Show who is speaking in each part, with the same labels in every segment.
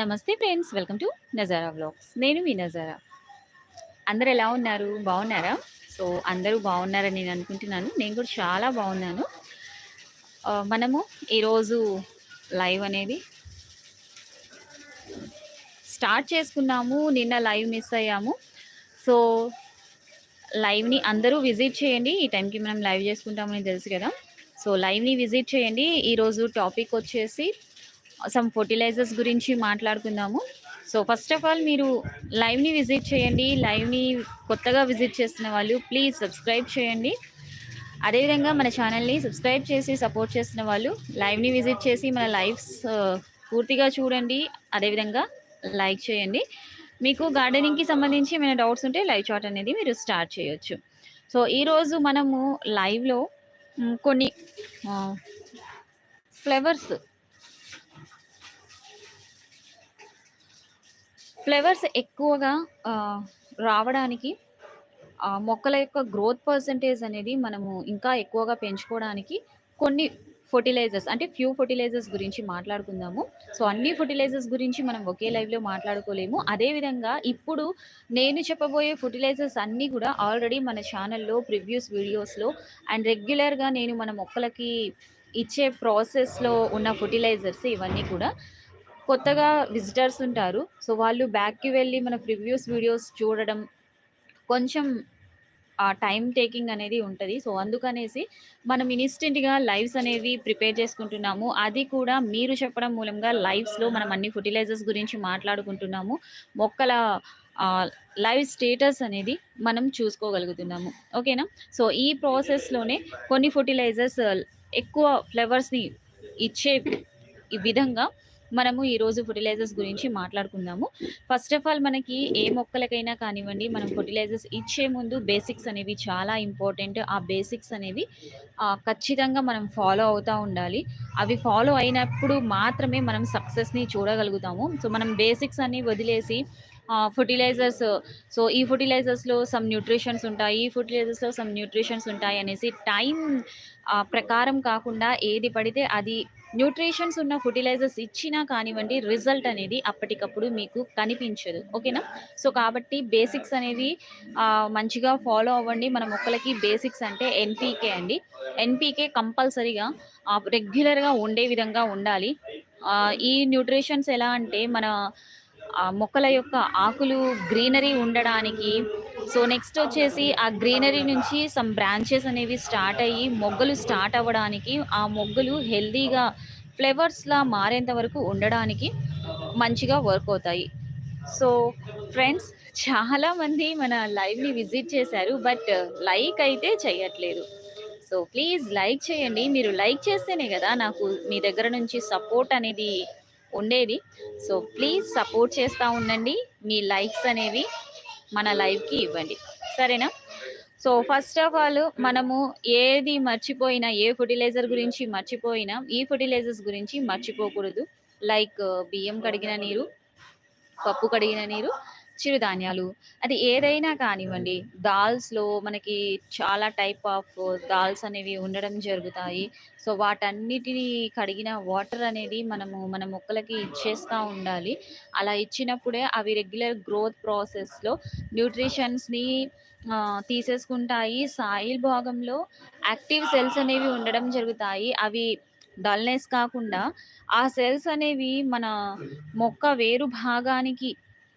Speaker 1: నమస్తే friends welcome to Nazara vlogs. నేను మీ నజారా. అందరు ఎలా ఉన్నారు? బాగున్నారా? సో అందరూ బాగున్నారని నేను అనుకుంటున్నాను. నేను కూడా చాలా బాగున్నాను. మనము ఈరోజు లైవ్ అనేది స్టార్ట్ చేసుకున్నాము. నిన్న లైవ్ మిస్ అయ్యాము. సో లైవ్ని అందరూ విజిట్ చేయండి. ఈ టైంకి మనం లైవ్ చేసుకుంటామని తెలుసు కదా. సో లైవ్ని విజిట్ చేయండి. ఈరోజు టాపిక్ వచ్చేసి సమ్ ఫర్టిలైజర్స్ గురించి మాట్లాడుకుందాము. సో ఫస్ట్ ఆఫ్ ఆల్ మీరు లైవ్ని విజిట్ చేయండి. లైవ్ని కొత్తగా విజిట్ చేస్తున్న వాళ్ళు ప్లీజ్ సబ్స్క్రైబ్ చేయండి. అదేవిధంగా మన ఛానల్ని సబ్స్క్రైబ్ చేసి సపోర్ట్ చేస్తున్న వాళ్ళు లైవ్ని విజిట్ చేసి మన లైవ్స్ uh, పూర్తిగా చూడండి. అదేవిధంగా లైక్ చేయండి. మీకు గార్డెనింగ్కి సంబంధించి ఏమైనా డౌట్స్ ఉంటే లైవ్ చాట్ అనేది మీరు స్టార్ట్ చేయొచ్చు. సో ఈరోజు మనము లైవ్లో కొన్ని uh, ఫ్లవర్స్ ఫ్లవర్స్ ఎక్కువగా రావడానికి మొక్కల యొక్క గ్రోత్ పర్సంటేజ్ అనేది మనము ఇంకా ఎక్కువగా పెంచుకోవడానికి కొన్ని ఫర్టిలైజర్స్ అంటే ఫ్యూ ఫర్టిలైజర్స్ గురించి మాట్లాడుకుందాము. సో అన్ని ఫర్టిలైజర్స్ గురించి మనం ఒకే లైవ్లో మాట్లాడుకోలేము. అదేవిధంగా ఇప్పుడు నేను చెప్పబోయే ఫర్టిలైజర్స్ అన్నీ కూడా ఆల్రెడీ మన ఛానల్లో ప్రివ్యూస్ వీడియోస్లో అండ్ రెగ్యులర్గా నేను మన మొక్కలకి ఇచ్చే ప్రాసెస్లో ఉన్న ఫర్టిలైజర్స్ ఇవన్నీ కూడా కొత్తగా విజిటర్స్ ఉంటారు. సో వాళ్ళు బ్యాక్కి వెళ్ళి మన ప్రివ్యూస్ వీడియోస్ చూడడం కొంచెం టైం టేకింగ్ అనేది ఉంటుంది. సో అందుకనేసి మనం ఇన్స్టెంట్గా లైవ్స్ అనేవి ప్రిపేర్ చేసుకుంటున్నాము. అది కూడా మీరు చెప్పడం మూలంగా లైవ్స్లో మనం అన్ని ఫర్టిలైజర్స్ గురించి మాట్లాడుకుంటున్నాము. మొక్కల లైవ్ స్టేటస్ అనేది మనం చూసుకోగలుగుతున్నాము. ఓకేనా సో ఈ ప్రాసెస్లోనే కొన్ని ఫర్టిలైజర్స్ ఎక్కువ ఫ్లవర్స్ని ఇచ్చే ఈ విధంగా మనము ఈరోజు ఫర్టిలైజర్స్ గురించి మాట్లాడుకుందాము. ఫస్ట్ ఆఫ్ ఆల్ మనకి ఏ మొక్కలకైనా కానివ్వండి మనం ఫర్టిలైజర్స్ ఇచ్చే ముందు బేసిక్స్ అనేవి చాలా ఇంపార్టెంట్ ఆ బేసిక్స్ అనేవి ఖచ్చితంగా మనం ఫాలో అవుతూ ఉండాలి. అవి ఫాలో అయినప్పుడు మాత్రమే మనం సక్సెస్ని చూడగలుగుతాము. సో మనం బేసిక్స్ అన్ని వదిలేసి ఫర్టిలైజర్స్ సో ఈ ఫర్టిలైజర్స్లో సమ్ న్యూట్రిషన్స్ ఉంటాయి ఈ ఫర్టిలైజర్స్లో సమ్ న్యూట్రిషన్స్ ఉంటాయి అనేసి టైం ప్రకారం కాకుండా ఏది పడితే అది న్యూట్రిషన్స్ ఉన్న ఫర్టిలైజర్స్ ఇచ్చినా కానివ్వండి రిజల్ట్ అనేది అప్పటికప్పుడు మీకు కనిపించదు. ఓకేనా? సో కాబట్టి బేసిక్స్ అనేవి మంచిగా ఫాలో అవ్వండి. మన మొక్కలకి బేసిక్స్ అంటే ఎన్పీకే అండి. ఎన్పీకే కంపల్సరీగా రెగ్యులర్గా ఉండే విధంగా ఉండాలి. ఈ న్యూట్రిషన్స్ ఎలా అంటే మన మొక్కల యొక్క ఆకులు గ్రీనరీ ఉండడానికి సో నెక్స్ట్ వచ్చేసి ఆ గ్రీనరీ నుంచి సమ్ బ్రాంచెస్ అనేవి స్టార్ట్ అయ్యి మొగ్గలు స్టార్ట్ అవ్వడానికి ఆ మొగ్గలు హెల్దీగా ఫ్లేవర్స్లా మారేంత వరకు ఉండడానికి మంచిగా వర్క్ అవుతాయి. సో ఫ్రెండ్స్ చాలామంది మన లైవ్ని విజిట్ చేశారు బట్ లైక్ అయితే చేయట్లేదు. సో ప్లీజ్ లైక్ చేయండి. మీరు లైక్ చేస్తేనే కదా నాకు మీ దగ్గర నుంచి సపోర్ట్ అనేది ఉండేది. సో ప్లీజ్ సపోర్ట్ చేస్తూ ఉండండి. మీ లైక్స్ అనేవి మన లైఫ్కి ఇవ్వండి. సరేనా? సో ఫస్ట్ ఆఫ్ ఆల్ మనము ఏది మర్చిపోయినా ఏ ఫర్టిలైజర్ గురించి మర్చిపోయినా ఈ ఫర్టిలైజర్స్ గురించి మర్చిపోకూడదు. లైక్ బియ్యం కడిగిన నీరు పప్పు కడిగిన నీరు చిరుధాన్యాలు. అది ఏదైనా కానివ్వండి దాల్స్లో మనకి చాలా టైప్ ఆఫ్ దాల్స్ అనేవి ఉండడం జరుగుతాయి. సో వాటన్నిటిని కడిగిన వాటర్ అనేది మనము మన మొక్కలకి ఇచ్చేస్తూ ఉండాలి. అలా ఇచ్చినప్పుడే అవి రెగ్యులర్ గ్రోత్ ప్రాసెస్లో న్యూట్రిషన్స్ని తీసేసుకుంటాయి. సాయిల్ భాగంలో యాక్టివ్ సెల్స్ అనేవి ఉండడం జరుగుతాయి. అవి డల్నెస్ కాకుండా ఆ సెల్స్ అనేవి మన మొక్క వేరు భాగానికి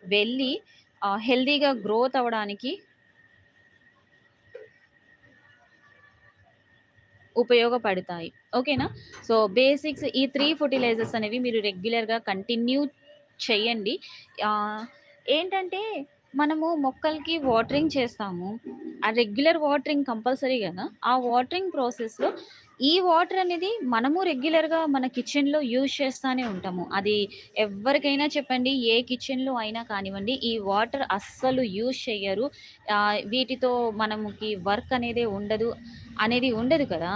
Speaker 1: వెళ్ళి హెల్దీగా గ్రోత్ అవ్వడానికి ఉపయోగపడతాయి. ఓకేనా? సో బేసిక్స్ ఈ త్రీ ఫర్టిలైజర్స్ అనేవి మీరు రెగ్యులర్గా కంటిన్యూ చేయండి. ఏంటంటే మనము మొక్కలకి వాటరింగ్ చేస్తాము. ఆ రెగ్యులర్ వాటరింగ్ కంపల్సరీ కదా. ఆ వాటరింగ్ ప్రాసెస్లో ఈ వాటర్ అనేది మనము రెగ్యులర్గా మన కిచెన్లో యూజ్ చేస్తూనే ఉంటాము. అది ఎవరికైనా చెప్పండి ఏ కిచెన్లో అయినా కానివ్వండి ఈ వాటర్ అస్సలు యూజ్ చేయరు వీటితో మనకి వర్క్ అనేది ఉండదు అనేది ఉండదు కదా.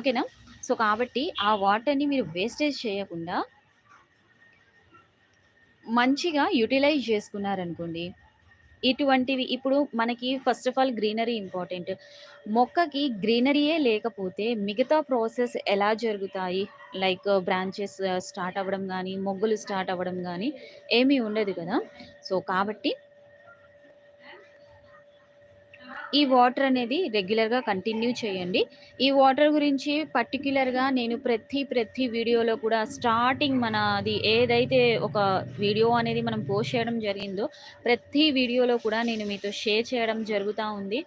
Speaker 1: ఓకేనా సో కాబట్టి ఆ వాటర్ని మీరు వేస్టేజ్ చేయకుండా మంచిగా యూటిలైజ్ చేసుకున్నారనుకోండి ఇటువంటివి ఇప్పుడు మనకి first of all greenery important. మొక్కకి గ్రీనరీయే లేకపోతే మిగతా ప్రాసెస్ ఎలా జరుగుతాయి? లైక్ బ్రాంచెస్ స్టార్ట్ అవ్వడం కానీ మొగ్గులు స్టార్ట్ అవ్వడం కానీ ఏమీ ఉండదు కదా! సో, కాబట్టి ఈ వాటర్ అనేది రెగ్యులర్‌గా కంటిన్యూ చేయండి. ఈ వాటర్ గురించి పర్టిక్యులర్‌గా నేను ప్రతి, ప్రతి వీడియోలో కూడా స్టార్టింగ్ మనది ఏదైతే ఒక వీడియో అనేది మనం పోస్ట్ చేయడం జరిగిందో, ప్రతి వీడియోలో కూడా నేను మీతో షేర్ చేయడం జరుగుతూ ఉంది.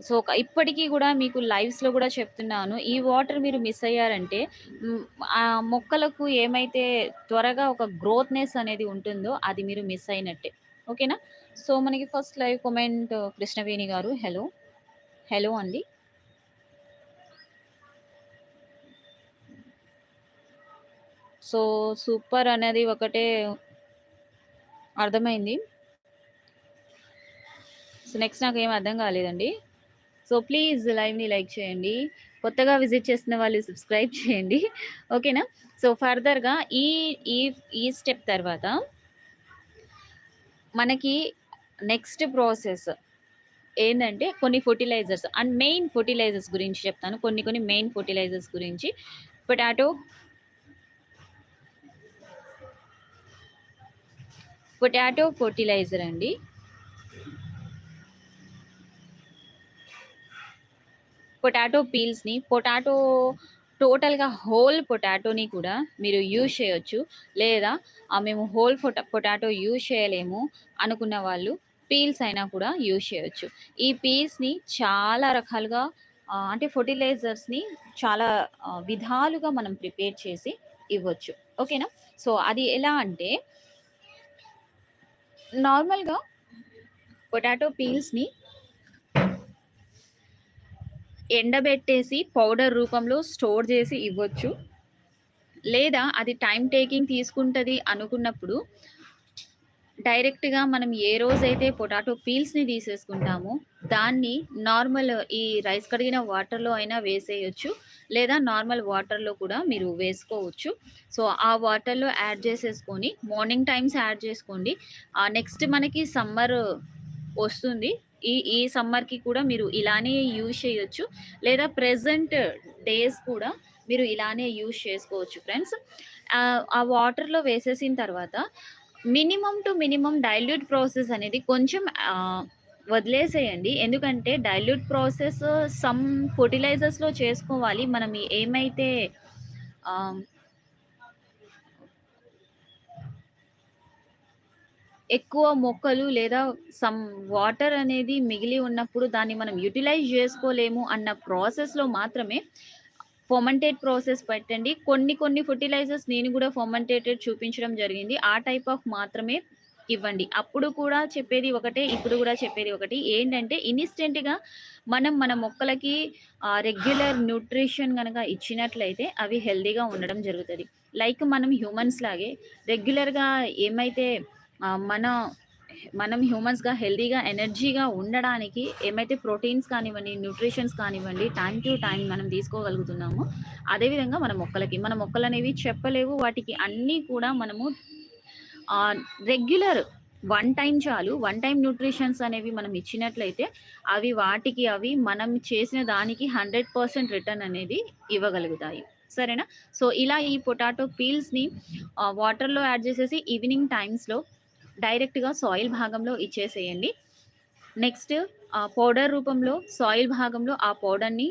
Speaker 1: సో, ఇప్పటికీ కూడా మీకు లైవ్స్‌లో కూడా చెప్తున్నాను. ఈ వాటర్ మీరు మిస్ అయ్యారంటే ఆ మొక్కలకు ఏమైతే త్వరగా ఒక గ్రోత్‌నెస్ అనేది ఉంటుందో అది మీరు మిస్ అయినట్టే. ఓకేనా? సో, మనకి ఫస్ట్ లైవ్ కామెంట్ కృష్ణవేణి గారు హలో. హలో అండి. సో, సూపర్ అనేది ఒకటే అర్థమైంది. సో, నెక్స్ట్ నాకు ఏం అర్థం కాలేదండి. సో, ప్లీజ్ లైవ్‌ని లైక్ చేయండి. కొత్తగా విజిట్ చేసిన వాళ్ళు సబ్స్క్రైబ్ చేయండి. ఓకేనా? సో, ఫర్దర్‌గా ఈ ఈ ఈ స్టెప్ తర్వాత మనకి నెక్స్ట్ ప్రాసెస్ ఏంటంటే కొన్ని ఫెర్టిలైజర్స్ అండ్ మెయిన్ ఫర్టిలైజర్స్ గురించి చెప్తాను. కొన్ని కొన్ని మెయిన్ ఫర్టిలైజర్స్ గురించి. పొటాటో పొటాటో ఫర్టిలైజర్ అండి. పొటాటో పీల్స్‌ని పొటాటో టోటల్‌గా హోల్ పొటాటోని కూడా మీరు యూజ్ చేయొచ్చు. లేదా మేము హోల్ పొటాటో యూజ్ చేయలేము అనుకున్న వాళ్ళు పీల్స్ అయినా కూడా యూజ్ చేయొచ్చు. ఈ పీల్స్‌ని చాలా రకాలుగా అంటే ఫర్టిలైజర్స్ని చాలా విధాలుగా మనం ప్రిపేర్ చేసి ఇవ్వచ్చు. ఓకేనా? సో, అది ఎలా అంటే నార్మల్‌గా పొటాటో పీల్స్‌ని ఎండబెట్టేసి పౌడర్ రూపంలో స్టోర్ చేసి ఇవ్వచ్చు. లేదా అది టైం టేకింగ్ తీసుకుంటుంది అనుకున్నప్పుడు డైరెక్ట్‌గా మనం ఏ రోజైతే పొటాటో పీల్స్‌ని తీసేసుకుంటామో, దాన్ని నార్మల్ ఈ రైస్ కడిగిన వాటర్‌లో అయినా వేసేయొచ్చు. లేదా నార్మల్ వాటర్‌లో కూడా మీరు వేసుకోవచ్చు. సో, ఆ వాటర్‌లో యాడ్ చేసేసుకొని మార్నింగ్ టైమ్స్ యాడ్ చేసుకోండి. నెక్స్ట్ మనకి సమ్మర్ వస్తుంది. ఈ ఈ సమ్మర్‌కి కూడా మీరు ఇలానే యూజ్ చేయొచ్చు. లేదా ప్రెజెంట్ డేస్ కూడా మీరు ఇలానే యూజ్ చేసుకోవచ్చు ఫ్రెండ్స్. ఆ వాటర్‌లో వేసేసిన తర్వాత minimum to minimum dilute process అనేది కొంచెం వదిలేసేయండి. ఎందుకంటే డైల్యూట్ ప్రాసెస్ సమ్ ఫర్టిలైజర్స్లో చేసుకోవాలి. మనం ఏమైతే ఎక్కువ మొక్కలు లేదా సమ్ వాటర్ అనేది మిగిలి ఉన్నప్పుడు దాన్ని మనం యుటిలైజ్ చేసుకోలేము అన్న ప్రాసెస్‌లో మాత్రమే ఫొమంటేట్ ప్రాసెస్ పెట్టండి. కొన్ని కొన్ని ఫర్టిలైజర్స్ నేను కూడా ఫొమంటేటెడ్ చూపించడం జరిగింది. ఆ టైప్ ఆఫ్ మాత్రమే ఇవ్వండి. అప్పుడు కూడా చెప్పేది ఒకటే, ఇప్పుడు కూడా చెప్పేది ఒకటి. ఏంటంటే ఇన్‌స్టెంట్‌గా మనం మన మొక్కలకి రెగ్యులర్ న్యూట్రిషన్ కనుక ఇచ్చినట్లయితే అవి హెల్దీగా ఉండడం జరుగుతుంది లైక్ మనం హ్యూమన్స్ లాగే రెగ్యులర్‌గా ఏమైతే మన మనం హ్యూమన్స్‌గా హెల్తీగా, ఎనర్జీగా ఉండడానికి ఏమైతే ప్రోటీన్స్ కానివ్వండి, న్యూట్రిషన్స్ కానివ్వండి, టైం టు టైం మనం తీసుకోగలుగుతున్నామో, అదేవిధంగా మన మొక్కలకి. మన మొక్కలనేవి చెప్పలేవు. వాటికి అన్నీ కూడా మనము రెగ్యులర్ వన్ టైం చాలు. వన్ టైం న్యూట్రిషన్స్ అనేవి మనం ఇచ్చినట్లయితే అవి వాటికి అవి మనం చేసిన దానికి 100% రిటర్న్ అనేది ఇవ్వగలుగుతాయి. సరేనా? సో, ఇలా ఈ పొటాటో పీల్స్‌ని వాటర్‌లో యాడ్ చేసేసి ఈవినింగ్ టైమ్స్‌లో డైరెక్ట్‌గా సాయిల్ భాగంలో ఇచ్చేసేయండి. నెక్స్ట్ ఆ పౌడర్ రూపంలో సాయిల్ భాగంలో ఆ పౌడర్‌ని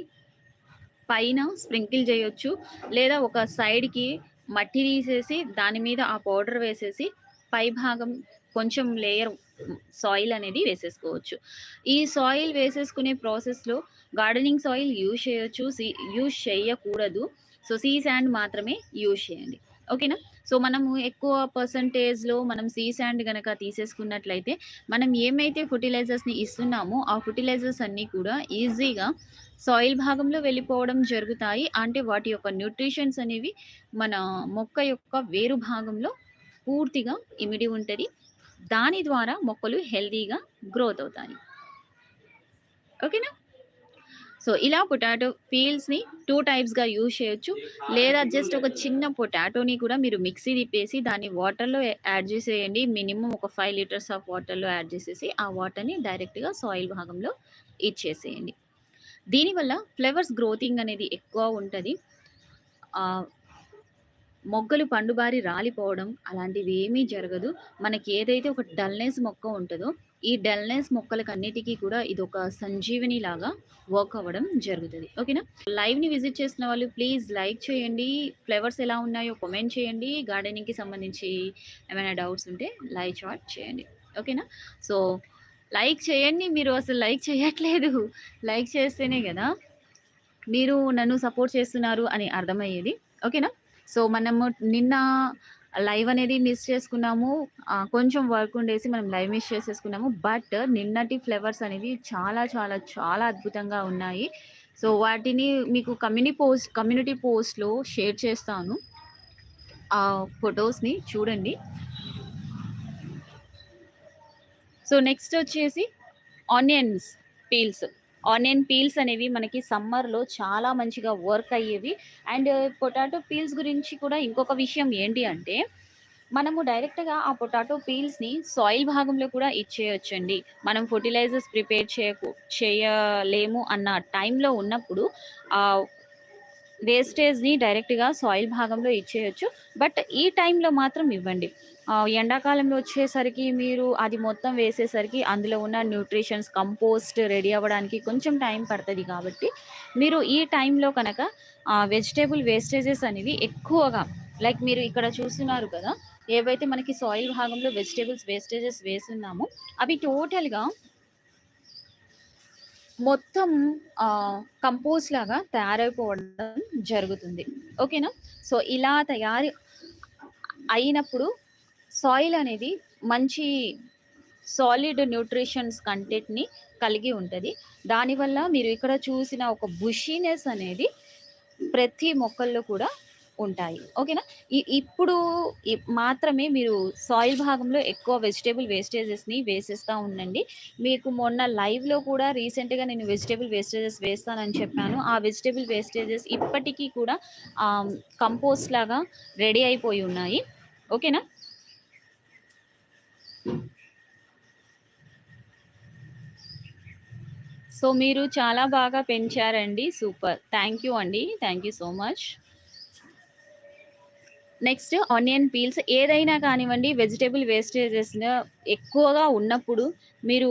Speaker 1: పైన స్ప్రింకిల్ చేయొచ్చు. లేదా ఒక సైడ్‌కి మట్టి తీసేసి దాని మీద ఆ పౌడర్ వేసేసి పై భాగం కొంచెం లేయర్ సాయిల్ అనేది వేసేసుకోవచ్చు. ఈ సాయిల్ వేసేసుకునే ప్రాసెస్‌లో గార్డెనింగ్ సాయిల్ యూజ్ చేయొచ్చు. సి యూజ్ చేయకూడదు. సో, సీ శాండ్ మాత్రమే యూజ్ చేయండి. ఓకేనా? సో, మనము ఎక్కువ పర్సెంటేజ్‌లో మనం సీ శాండ్ కనుక తీసేసుకున్నట్లయితే మనం ఏమైతే ఫర్టిలైజర్స్ని ఇస్తున్నామో ఆ ఫర్టిలైజర్స్ అన్నీ కూడా ఈజీగా సాయిల్ భాగంలో వెళ్ళిపోవడం జరుగుతాయి. అంటే వాటి యొక్క న్యూట్రిషన్స్ అనేవి మన మొక్క యొక్క వేరు భాగంలో పూర్తిగా ఇమిడి ఉంటుంది దాని ద్వారా మొక్కలు హెల్తీగా గ్రోత్ అవుతాయి. ఓకేనా? సో, ఇలా పొటాటో పీల్స్‌ని టూ టైప్స్‌గా యూజ్ చేయొచ్చు. లేదా జస్ట్ ఒక చిన్న పొటాటోని కూడా మీరు మిక్సీ తిప్పేసి దాన్ని వాటర్‌లో యాడ్ చేసేయండి. మినిమం ఒక ఫైవ్ లీటర్స్ ఆఫ్ వాటర్‌లో యాడ్ చేసేసి, ఆ వాటర్‌ని డైరెక్ట్‌గా సాయిల్ భాగంలో ఇచ్చేసేయండి. దీనివల్ల ఫ్లవర్స్ గ్రోతింగ్ అనేది ఎక్కువ ఉంటుంది మొగ్గలు పండుబారి రాలిపోవడం అలాంటివి ఏమీ జరగదు. మనకి ఏదైతే ఒక డల్‌నెస్ మొక్క ఉంటుందో ఈ డల్‌నెస్ మొక్కలకన్నిటికీ కూడా ఇది ఒక సంజీవిని లాగా వర్క్ అవ్వడం జరుగుతుంది ఓకేనా? లైవ్‌ని విజిట్ చేసిన వాళ్ళు ప్లీజ్ లైక్ చేయండి. ఫ్లవర్స్ ఎలా ఉన్నాయో కామెంట్ చేయండి. గార్డెనింగ్‌కి సంబంధించి ఏమైనా డౌట్స్ ఉంటే లైవ్ చాట్ చేయండి. ఓకేనా? సో, లైక్ చేయండి. మీరు అసలు లైక్ చేయట్లేదు. లైక్ చేస్తేనే కదా మీరు నన్ను సపోర్ట్ చేస్తున్నారు అని అర్థమయ్యేది. ఓకేనా? సో, మనము నిన్న లైవ్ అనేది మిస్ చేసుకున్నాము. కొంచెం వర్క్ ఉండేసి మనం లైవ్ మిస్ చేసేసుకున్నాము. బట్ నిన్నటి ఫ్లేవర్స్ అనేవి చాలా చాలా చాలా అద్భుతంగా ఉన్నాయి. సో, వాటిని మీకు కమ్యూని పోస్ట్ కమ్యూనిటీ పోస్ట్‌లో షేర్ చేస్తాను. ఆ ఫొటోస్ని చూడండి. సో, నెక్స్ట్ వచ్చేసి ఆనియన్స్ పీల్స్. ఆనియన్ పీల్స్ అనేవి మనకి సమ్మర్‌లో చాలా మంచిగా వర్క్ అయ్యేవి. అండ్ పొటాటో పీల్స్ గురించి కూడా ఇంకొక విషయం ఏంటి అంటే, మనము డైరెక్ట్‌గా ఆ పొటాటో పీల్స్‌ని సాయిల్ భాగంలో కూడా ఇచ్చేయొచ్చండి. మనం ఫర్టిలైజర్స్ ప్రిపేర్ చేయకు చేయలేము అన్న టైంలో ఉన్నప్పుడు వేస్టేజ్‌ని డైరెక్ట్‌గా సాయిల్ భాగంలో ఇచ్చేయొచ్చు. బట్ ఈ టైంలో మాత్రం ఇవ్వండి. ఎండాకాలంలో వచ్చేసరికి మీరు అది మొత్తం వేసేసరికి అందులో ఉన్న న్యూట్రిషన్స్, కంపోస్ట్ రెడీ అవ్వడానికి కొంచెం టైం పడుతుంది కాబట్టి, మీరు ఈ టైంలో కనుక వెజిటేబుల్ వేస్టేజెస్ అనేవి ఎక్కువగా లైక్ మీరు ఇక్కడ చూస్తున్నారు కదా! ఏవైతే మనకి సాయిల్ భాగంలో వెజిటేబుల్స్ వేస్టేజెస్ వేసున్నామో, అవి టోటల్‌గా మొత్తం కంపోజ్ లాగా తయారైపోవడం జరుగుతుంది. ఓకేనా? సో, ఇలా తయారు అయినప్పుడు సాయిల్ అనేది మంచి సాలిడ్ న్యూట్రిషన్స్ కంటెంట్‌ని కలిగి ఉంటుంది దానివల్ల మీరు ఇక్కడ చూసిన ఒక బుషీనెస్ అనేది ప్రతి మొక్కల్లో కూడా ఉంటాయి. ఓకేనా? ఇప్పుడు మాత్రమే మీరు సాయిల్ భాగంలో ఎక్కువ వెజిటేబుల్ వేస్టేజెస్‌ని వేసేస్తా ఉండండి. మీకు మొన్న లైవ్‌లో కూడా రీసెంట్‌గా నేను వెజిటేబుల్ వేస్టేజెస్ వేస్తానని చెప్పాను. ఆ వెజిటేబుల్ వేస్టేజెస్ ఇప్పటికీ కూడా కంపోస్ట్ లాగా రెడీ అయిపోయి ఉన్నాయి. ఓకేనా? సో, మీరు చాలా బాగా పెంచారండి. సూపర్. థ్యాంక్ యూ అండి. Thank you so much. Next onion peels ఏదైనా కానివ్వండి వెజిటేబుల్ వేస్టేజెస్ ఎక్కువగా ఉన్నప్పుడు మీరు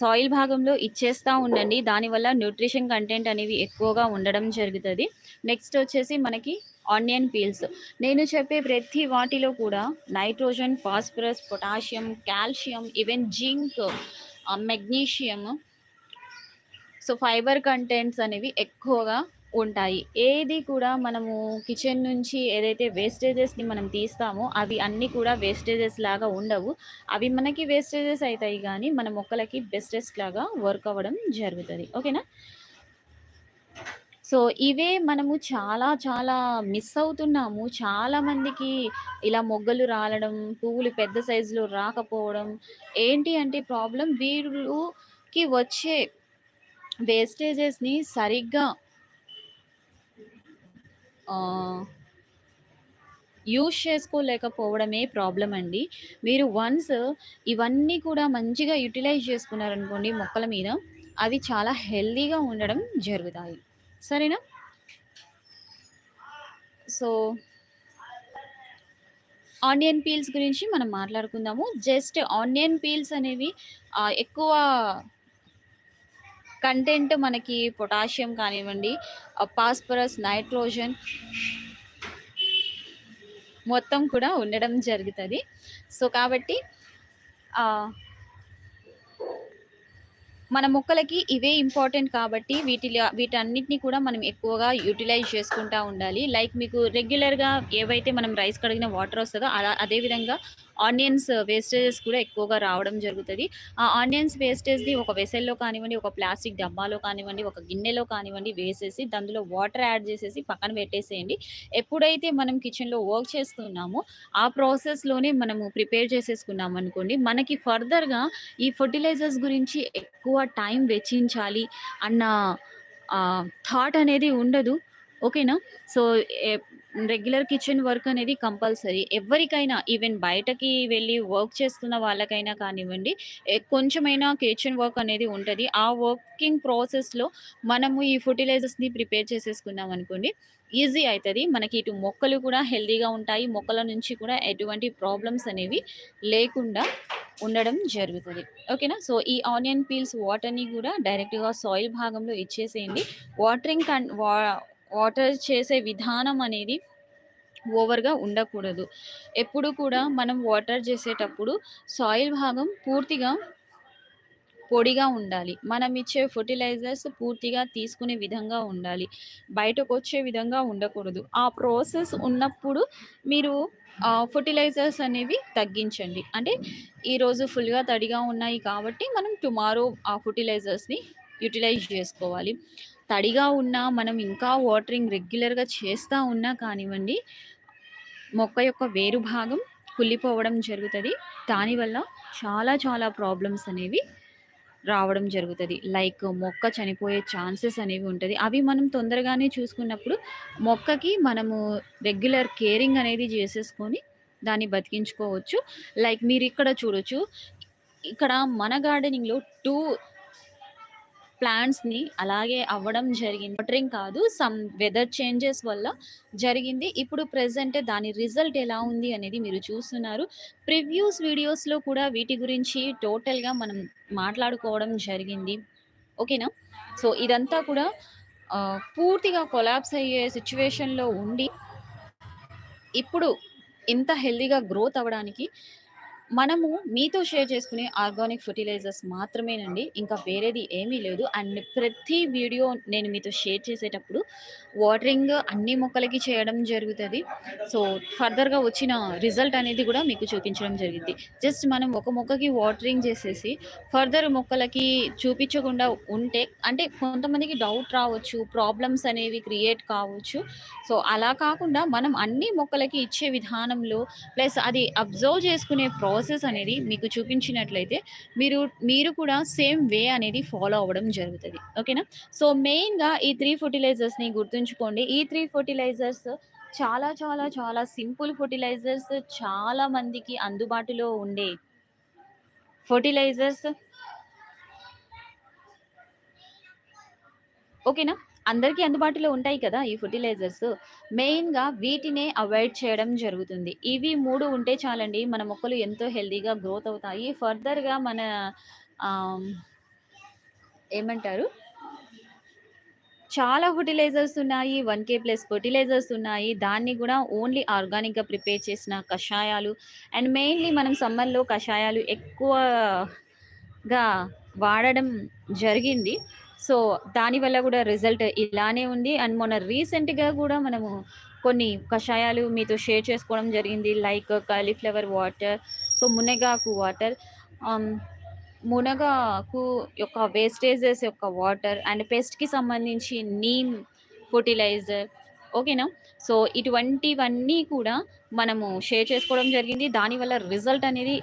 Speaker 1: సాయిల్ భాగంలో ఇచ్చేస్తూ ఉండండి. దానివల్ల న్యూట్రిషన్ కంటెంట్ అనేవి ఎక్కువగా ఉండడం జరుగుతుంది నెక్స్ట్ వచ్చేసి మనకి ఆనియన్ పీల్స్. నేను చెప్పే ప్రతి వాటిలో కూడా nitrogen, phosphorus, potassium, calcium, even zinc, magnesium so, fibre contents అనేవి ఎక్కువగా ఉంటాయి. ఏది కూడా మనము కిచెన్ నుంచి ఏదైతే వేస్టేజెస్‌ని మనం తీస్తామో అవి అన్నీ కూడా వేస్టేజెస్ లాగా ఉండవు. అవి మనకి వేస్టేజెస్ అవుతాయి కానీ మన మొక్కలకి బెస్టెస్ట్ లాగా వర్క్ అవ్వడం జరుగుతుంది ఓకేనా? సో, ఇవే మనము చాలా చాలా మిస్ అవుతున్నాము. చాలా మందికి ఇలా మొగ్గలు రాలడం, పువ్వులు పెద్ద సైజులో రాకపోవడం. ఏంటి అంటే ప్రాబ్లం వీళ్ళుకి వచ్చే వేస్టేజెస్‌ని సరిగ్గా యూజ్ చేసుకోలేకపోవడమే ప్రాబ్లం అండి. మీరు వన్స్ ఇవన్నీ కూడా మంచిగా యుటిలైజ్ చేసుకున్నారనుకోండి మొక్కల మీద, అవి చాలా హెల్దీగా ఉండడం జరుగుతాయి. సరేనా? సో ఆనియన్ పీల్స్ గురించి మనం మాట్లాడుకుందాము. జస్ట్ ఆనియన్ పీల్స్ అనేవి ఎక్కువ కంటెంట్ మనకి పొటాషియం కానివ్వండి, పాస్పరస్ నైట్రోజన్ మొత్తం కూడా ఉండడం జరుగుతుంది. సో, కాబట్టి మన మొక్కలకి ఇవే ఇంపార్టెంట్ కాబట్టి వీటిలో వీటన్నిటిని కూడా మనం ఎక్కువగా యుటిలైజ్ చేసుకుంటా ఉండాలి. లైక్ మీకు రెగ్యులర్‌గా ఏవైతే మనం రైస్ కడిగిన వాటర్ వస్తుందో అలా అదే విధంగా ఆనియన్స్ వేస్టేజెస్ కూడా ఎక్కువగా రావడం జరుగుతుంది ఆ ఆనియన్స్ వేస్టేజ్‌ని ఒక వెసల్లో కానివ్వండి, ఒక ప్లాస్టిక్ డబ్బాలో కానివ్వండి, ఒక గిన్నెలో కానివ్వండి వేసేసి దానిలో వాటర్ యాడ్ చేసేసి పక్కన పెట్టేసేయండి. ఎప్పుడైతే మనం కిచెన్‌లో వర్క్ చేస్తున్నామో ఆ ప్రాసెస్‌లోనే మనము ప్రిపేర్ చేసేసుకున్నామనుకోండి, మనకి ఫర్దర్‌గా ఈ ఫెర్టిలైజర్స్ గురించి ఎక్కువ టైం వెచ్చించాలి అన్న థాట్ అనేది ఉండదు. ఓకేనా? సో, రెగ్యులర్ కిచెన్ వర్క్ అనేది కంపల్సరీ. ఎవరికైనా ఈవెన్ బయటకి వెళ్ళి వర్క్ చేస్తున్న వాళ్ళకైనా కానివ్వండి, కొంచెమైనా కిచెన్ వర్క్ అనేది ఉంటుంది ఆ వర్కింగ్ ప్రాసెస్‌లో మనము ఈ ఫర్టిలైజర్స్ని ప్రిపేర్ చేసేసుకున్నామనుకోండి, ఈజీ అవుతుంది మనకి ఇటు మొక్కలు కూడా హెల్తీగా ఉంటాయి. మొక్కల నుంచి కూడా ఎటువంటి ప్రాబ్లమ్స్ అనేవి లేకుండా ఉండడం జరుగుతుంది ఓకేనా? సో, ఈ ఆనియన్ పీల్స్ వాటర్‌ని కూడా డైరెక్ట్‌గా సాయిల్ భాగంలో ఇచ్చేసేయండి. వాటరింగ్ కన్ వా వాటర్ చేసే విధానం అనేది ఓవర్‌గా ఉండకూడదు. ఎప్పుడు కూడా మనం వాటర్ చేసేటప్పుడు సాయిల్ భాగం పూర్తిగా పొడిగా ఉండాలి. మనం ఇచ్చే ఫర్టిలైజర్స్ పూర్తిగా తీసుకునే విధంగా ఉండాలి. బయటకు వచ్చే విధంగా ఉండకూడదు. ఆ ప్రాసెస్ ఉన్నప్పుడు మీరు ఫర్టిలైజర్స్ అనేవి తగ్గించండి. అంటే ఈరోజు ఫుల్‌గా తడిగా ఉన్నాయి కాబట్టి మనం టుమారో ఆ ఫర్టిలైజర్స్ని యుటిలైజ్ చేసుకోవాలి తడిగా ఉన్నా మనం ఇంకా వాటరింగ్ రెగ్యులర్‌గా చేస్తూ ఉన్నా కానివ్వండి, మొక్క యొక్క వేరు భాగం కుళ్ళిపోవడం జరుగుతుంది దానివల్ల చాలా చాలా ప్రాబ్లమ్స్ అనేవి రావడం జరుగుతుంది లైక్ మొక్క చనిపోయే ఛాన్సెస్ అనేవి ఉంటది. అవి మనం తొందరగానే చూసుకున్నప్పుడు మొక్కకి మనము రెగ్యులర్ కేరింగ్ అనేది చేసేసుకొని దాన్ని బతికించుకోవచ్చు. లైక్ మీరు ఇక్కడ చూడొచ్చు. ఇక్కడ మన గార్డెనింగ్‌లో టూ ప్లాంట్స్‌ని అలాగే అవ్వడం జరిగింది. వాటరింగ్ కాదు సమ్ వెదర్ చేంజెస్ వల్ల జరిగింది. ఇప్పుడు ప్రెసెంట్ దాని రిజల్ట్ ఎలా ఉంది అనేది మీరు చూస్తున్నారు. ప్రివ్యూస్ వీడియోస్‌లో కూడా వీటి గురించి టోటల్‌గా మనం మాట్లాడుకోవడం జరిగింది. ఓకేనా? సో, ఇదంతా కూడా పూర్తిగా కొలాప్స్ అయ్యే సిచ్యువేషన్లో ఉండి ఇప్పుడు ఇంత హెల్దీగా గ్రోత్ అవ్వడానికి మనము మీతో షేర్ చేసుకునే ఆర్గానిక్ ఫర్టిలైజర్స్ మాత్రమేనండి. ఇంకా వేరేది ఏమీ లేదు. అండ్ ప్రతి వీడియో నేను మీతో షేర్ చేసేటప్పుడు వాటరింగ్ అన్ని మొక్కలకి చేయడం జరుగుతుంది సో, ఫర్దర్‌గా వచ్చిన రిజల్ట్ అనేది కూడా మీకు చూపించడం జరిగింది జస్ట్ మనం ఒక మొక్కకి వాటరింగ్ చేసేసి ఫర్దర్ మొక్కలకి చూపించకుండా ఉంటే అంటే కొంతమందికి డౌట్ రావచ్చు. ప్రాబ్లమ్స్ అనేవి క్రియేట్ కావచ్చు. సో, అలా కాకుండా మనం అన్ని మొక్కలకి ఇచ్చే విధానంలో ప్లస్ అది అబ్జర్వ్ చేసుకునే ప్రాసెస్ అనేది మీకు చూపించినట్లయితే మీరు మీరు కూడా సేమ్ వే అనేది ఫాలో అవ్వడం జరుగుతది. ఓకేనా? సో, మెయిన్‌గా ఈ 3 ఫెర్టిలైజర్స్‌ని గుర్తుంచుకోండి. ఈ 3 ఫెర్టిలైజర్స్ చాలా చాలా చాలా సింపుల్ ఫెర్టిలైజర్స్ చాలా మందికి అందుబాటులో ఉండే ఫెర్టిలైజర్స్. ఓకేనా? అందరికీ అందుబాటులో ఉంటాయి కదా! ఈ ఫర్టిలైజర్స్ మెయిన్‌గా వీటినే అవాయిడ్ చేయడం జరుగుతుంది. ఇవి మూడు ఉంటే చాలండి మన మొక్కలు ఎంతో హెల్తీగా గ్రోత్ అవుతాయి. ఫర్దర్‌గా మన ఏమంటారు? చాలా ఫర్టిలైజర్స్ ఉన్నాయి. వన్ కే ప్లస్ ఫెర్టిలైజర్స్ ఉన్నాయి. దాన్ని కూడా ఓన్లీ ఆర్గానిక్‌గా ప్రిపేర్ చేసిన కషాయాలు అండ్ మెయిన్‌లీ మనం సమ్మర్‌లో కషాయాలు ఎక్కువగా వాడడం జరిగింది. సో, దానివల్ల కూడా రిజల్ట్ ఇలానే ఉంది. అండ్ మొన్న రీసెంట్‌గా కూడా మనము కొన్ని కషాయాలు మీతో షేర్ చేసుకోవడం జరిగింది. లైక్ కాలీఫ్లవర్ వాటర్, సో, మునగాకు వాటర్, మునగాకు యొక్క వేస్టేజెస్ యొక్క వాటర్ అండ్ పెస్ట్‌కి సంబంధించి నీమ్ ఫర్టిలైజర్ ఓకేనా? సో, ఇటువంటివన్నీ కూడా మనము షేర్ చేసుకోవడం జరిగింది. దానివల్ల రిజల్ట్ అనేది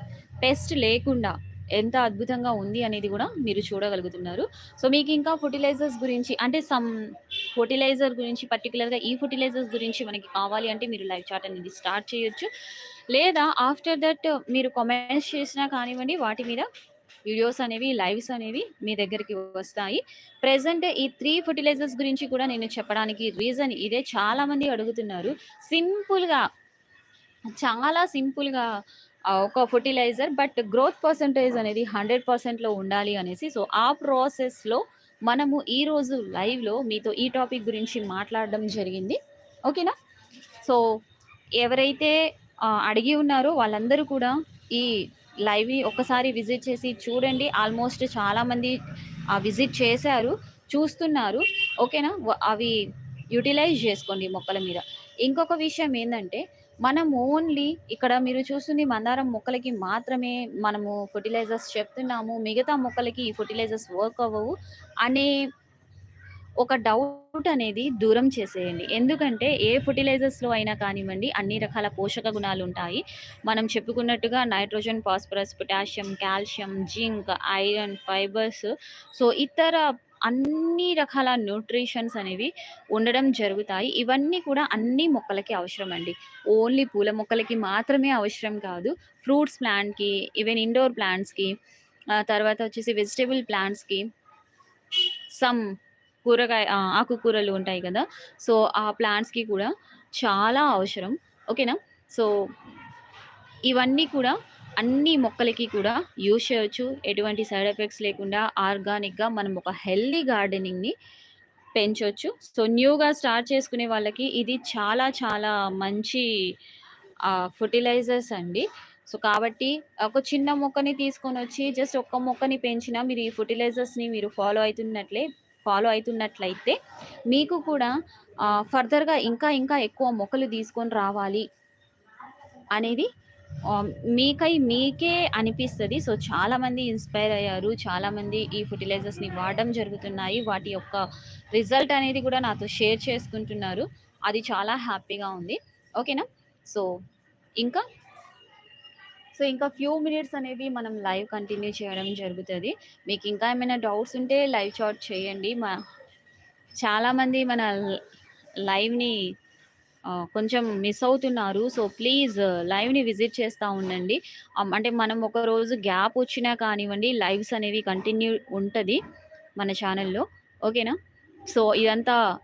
Speaker 1: పెస్ట్ లేకుండా ఎంత అద్భుతంగా ఉంది అనేది కూడా మీరు చూడగలుగుతున్నారు. సో, మీకు ఇంకా ఫర్టిలైజర్స్ గురించి అంటే సమ్ ఫెర్టిలైజర్ గురించి పర్టిక్యులర్‌గా ఈ ఫర్టిలైజర్స్ గురించి మనకి కావాలి అంటే మీరు లైవ్ చాట్ అనేది స్టార్ట్ చేయొచ్చు. లేదా ఆఫ్టర్ దట్ మీరు కామెంట్స్ చేసినా కానివ్వండి వాటి మీద వీడియోస్ అనేవి, లైవ్స్ అనేవి మీ దగ్గరికి వస్తాయి. ప్రజెంట్ ఈ త్రీ ఫర్టిలైజర్స్ గురించి కూడా నేను చెప్పడానికి రీజన్ ఇదే. చాలామంది అడుగుతున్నారు. సింపుల్‌గా చాలా సింపుల్‌గా ఒక ఫర్టిలైజర్ బట్ గ్రోత్ పర్సెంటేజ్ అనేది హండ్రెడ్ పర్సెంట్లో ఉండాలి అనేసి. సో, ఆ ప్రాసెస్‌లో మనము ఈరోజు లైవ్‌లో మీతో ఈ టాపిక్ గురించి మాట్లాడడం జరిగింది. ఓకేనా? సో, ఎవరైతే అడిగి ఉన్నారో వాళ్ళందరూ కూడా ఈ లైవ్‌ని ఒక్కసారి విజిట్ చేసి చూడండి. ఆల్మోస్ట్ చాలామంది విజిట్ చేశారు. చూస్తున్నారు. ఓకేనా? అవి యుటిలైజ్ చేసుకోండి మొక్కల మీద. ఇంకొక విషయం ఏంటంటే మనం ఓన్లీ ఇక్కడ మీరు చూస్తుంది మందారం మొక్కలకి మాత్రమే మనము ఫెర్టిలైజర్స్ చెప్తున్నాము. మిగతా మొక్కలకి ఈ ఫర్టిలైజర్స్ వర్క్ అవ్వవు అనే ఒక డౌట్ అనేది దూరం చేసేయండి. ఎందుకంటే ఏ ఫెర్టిలైజర్స్‌లో అయినా కానివ్వండి అన్ని రకాల పోషక గుణాలు ఉంటాయి మనం చెప్పుకున్నట్టుగా nitrogen, phosphorus, potassium, calcium, zinc, iron, fibres so, ఇతర అన్ని రకాల న్యూట్రిషన్స్ అనేవి ఉండడం జరుగుతాయి. ఇవన్నీ కూడా అన్ని మొక్కలకి అవసరం అండి. ఓన్లీ పూల మొక్కలకి మాత్రమే అవసరం కాదు. ఫ్రూట్స్ ప్లాంట్‌కి, ఈవెన్ ఇండోర్ ప్లాంట్స్‌కి తర్వాత వచ్చేసి వెజిటేబుల్ ప్లాంట్స్‌కి సమ్ కూరగాయ ఆకుకూరలు ఉంటాయి కదా! సో, ఆ ప్లాంట్స్‌కి కూడా చాలా అవసరం. ఓకేనా? సో, ఇవన్నీ కూడా అన్ని మొక్కలకి కూడా యూజ్ చేయొచ్చు. ఎటువంటి సైడ్ ఎఫెక్ట్స్ లేకుండా ఆర్గానిక్‌గా మనం ఒక హెల్తీ గార్డెనింగ్‌ని పెంచవచ్చు సో, న్యూగా స్టార్ట్ చేసుకునే వాళ్ళకి ఇది చాలా చాలా మంచి ఫర్టిలైజర్స్ అండి. సో, కాబట్టి ఒక చిన్న మొక్కని తీసుకొని వచ్చి జస్ట్ ఒక్క మొక్కని పెంచినా మీరు ఈ ఫర్టిలైజర్స్ని మీరు ఫాలో అవుతున్నట్లే ఫాలో అవుతున్నట్లయితే మీకు కూడా ఫర్దర్‌గా ఇంకా ఇంకా ఎక్కువ మొక్కలు తీసుకొని రావాలి అనేది మీకై మీకే అనిపిస్తుంది సో, చాలామంది ఇన్‌స్పైర్ అయ్యారు. చాలామంది ఈ ఫర్టిలైజర్స్ని వాడడం జరుగుతున్నాయి. వాటి యొక్క రిజల్ట్ అనేది కూడా నాతో షేర్ చేసుకుంటున్నారు. అది చాలా హ్యాపీగా ఉంది. ఓకేనా? సో, ఇంకా సో, ఇంకా ఫ్యూ మినిట్స్ అనేది మనం లైవ్ కంటిన్యూ చేయడం జరుగుతుంది మీకు ఇంకా ఏమైనా డౌట్స్ ఉంటే లైవ్ చాట్ చేయండి. మా చాలామంది మన లైవ్‌ని కొంచెం మిస్ అవుతున్నారు. సో, ప్లీజ్ లైవ్‌ని విజిట్ చేస్తా ఉండండి. Um, అంటే మనం ఒక రోజు గ్యాప్ వచ్చినా కానివ్వండి, లైవ్స్ అనేవి కంటిన్యూ ఉంటుంది మన ఛానల్లో ఓకేనా? సో, ఇదంతా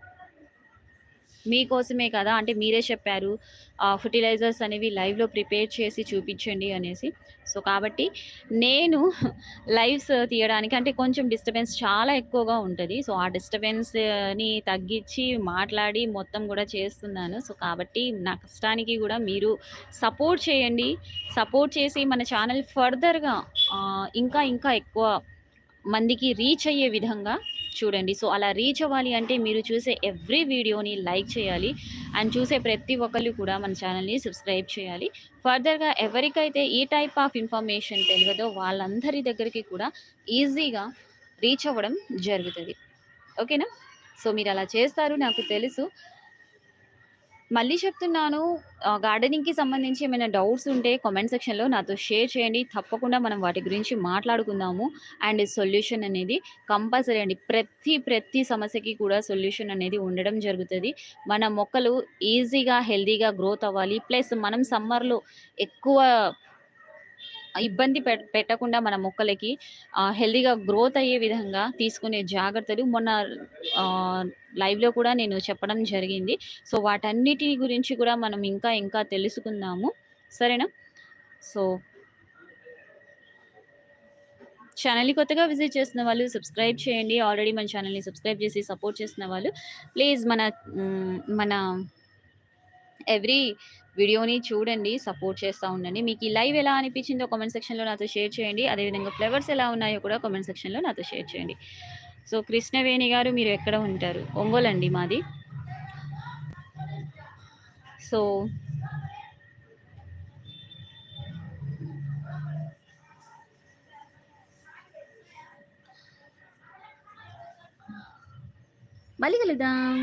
Speaker 1: మీకోసమే కదా! అంటే మీరే చెప్పారు. ఫర్టిలైజర్స్ అనేవి లైవ్‌లో ప్రిపేర్ చేసి చూపించండి అనేసి. సో, కాబట్టి నేను లైవ్స్ తీయడానికి అంటే కొంచెం డిస్టర్బెన్స్ చాలా ఎక్కువగా ఉంటుంది సో, ఆ డిస్టర్బెన్స్‌ని తగ్గించి మాట్లాడి మొత్తం కూడా చేస్తున్నాను. సో, కాబట్టి నా కష్టానికి కూడా మీరు సపోర్ట్ చేయండి. సపోర్ట్ చేసి మన ఛానల్ ఫర్దర్‌గా ఇంకా ఇంకా ఎక్కువ మందికి రీచ్ అయ్యే విధంగా చూడండి. సో, అలా రీచ్ అవ్వాలి అంటే మీరు చూసే ఎవ్రీ వీడియోని లైక్ చేయాలి. అండ్ చూసే ప్రతి ఒక్కళ్ళు కూడా మన ఛానల్ని సబ్స్క్రైబ్ చేయాలి. ఫర్దర్‌గా ఎవరికైతే ఈ టైప్ ఆఫ్ ఇన్ఫర్మేషన్ తెలియదో వాళ్ళందరి దగ్గరికి కూడా ఈజీగా రీచ్ అవ్వడం జరుగుతుంది ఓకేనా? సో, మీరు అలా చేస్తారు నాకు తెలుసు. మళ్ళీ చెప్తున్నాను గార్డెనింగ్‌కి సంబంధించి ఏమైనా డౌట్స్ ఉంటే కామెంట్ సెక్షన్‌లో నాతో షేర్ చేయండి. తప్పకుండా మనం వాటి గురించి మాట్లాడుకుందాము. అండ్ సొల్యూషన్ అనేది కంపల్సరీ అండి. ప్రతి ప్రతి సమస్యకి కూడా సొల్యూషన్ అనేది ఉండడం జరుగుతుంది మన మొక్కలు ఈజీగా, హెల్తీగా గ్రోత్ అవ్వాలి. ప్లస్ మనం సమ్మర్‌లో ఎక్కువ ఇబ్బంది పెట్టకుండా మన మొక్కలకి హెల్దీగా హెల్తీగా గ్రోత్ అయ్యే విధంగా తీసుకునే జాగ్రత్తలు మొన్న లైవ్‌లో కూడా నేను చెప్పడం జరిగింది. సో, వాటన్నిటి గురించి కూడా మనం ఇంకా ఇంకా తెలుసుకుందాము. సరేనా? సో ఛానల్ని కొత్తగా విజిట్ చేస్తున్న వాళ్ళు సబ్స్క్రైబ్ చేయండి. ఆల్రెడీ మన ఛానల్ని సబ్స్క్రైబ్ చేసి సపోర్ట్ చేసిన వాళ్ళు ప్లీజ్ మన మన ఎవ్రీ వీడియోని చూడండి. సపోర్ట్ చేస్తా ఉండండి. మీకు ఈ లైవ్ ఎలా అనిపించిందో కామెంట్ సెక్షన్‌లో నాతో షేర్ చేయండి. అదేవిధంగా ఫ్లవర్స్ ఎలా ఉన్నాయో కూడా కామెంట్ సెక్షన్‌లో నాతో షేర్ చేయండి. సో, కృష్ణవేణి గారు మీరు ఎక్కడ ఉంటారు? ఒంగోలు అండి మాది. సో మళ్ళీ కలుద్దాం.